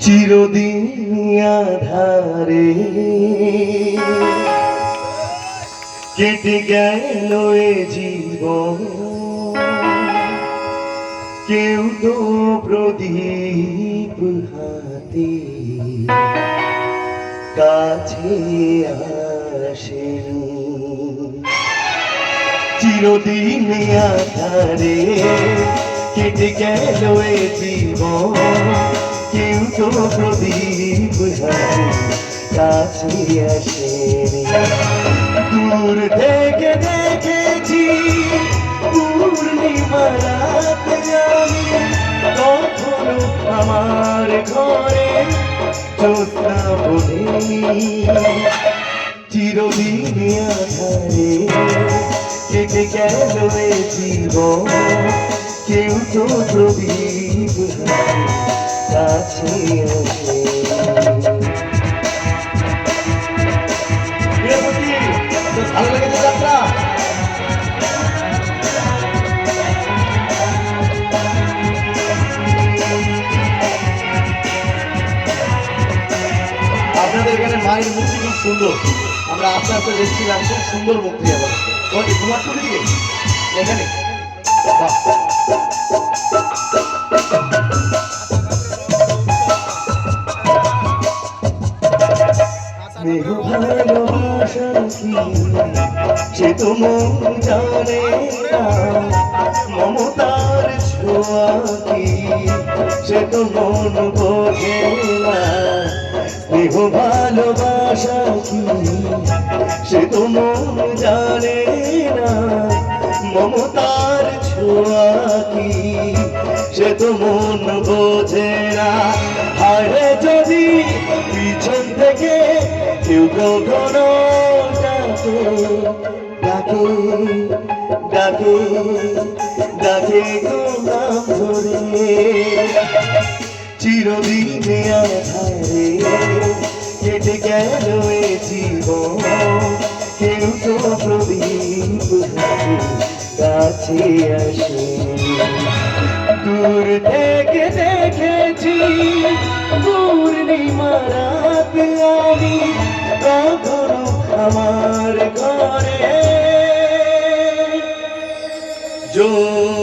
চিরদিন আধারে। কেটে গেল এ জীবন। কেউ তো প্রদীপ হাতে কাছে আসেনি। চিরদিন আধারে। কেটে গেল এ জীবন। কেউ তো প্রদীপ কাছে আসেনি। দূর থেকে দেখেছি পূর্ণিমা রাতে আমি কখনো আমার ঘরে জ্যোৎস্না বলিনি চিরদিন আধারে কেটে গেল জীবন। কেউ তো প্রদীপ কাছে আপনাদের এখানে মায়ের মূর্তি সুন্দর। আমরা আস্তে আস্তে দেখছিলাম খুব সুন্দর মূর্তি আবার। তোমার তো দিকে এখানে সে তো মন জানে মমতার ছোঁয়া কি সে তো মন বোঝে না ভালোবাসা কি সে তো জানে না মমতার কি? সে তো মন বোঝে না। হায় যদি পিছন থেকে কেউ কখনো ডাকে ডাকে ডাকে নাম ধরে। চিরদিনে আধারে কেটে গেল এ জীবন। কেউ তো প্রদীপ কাছে আসি। দূর থেকে দেখেছি পূর্ণিমা রাত আমি কখনো আমার ঘরে। জোর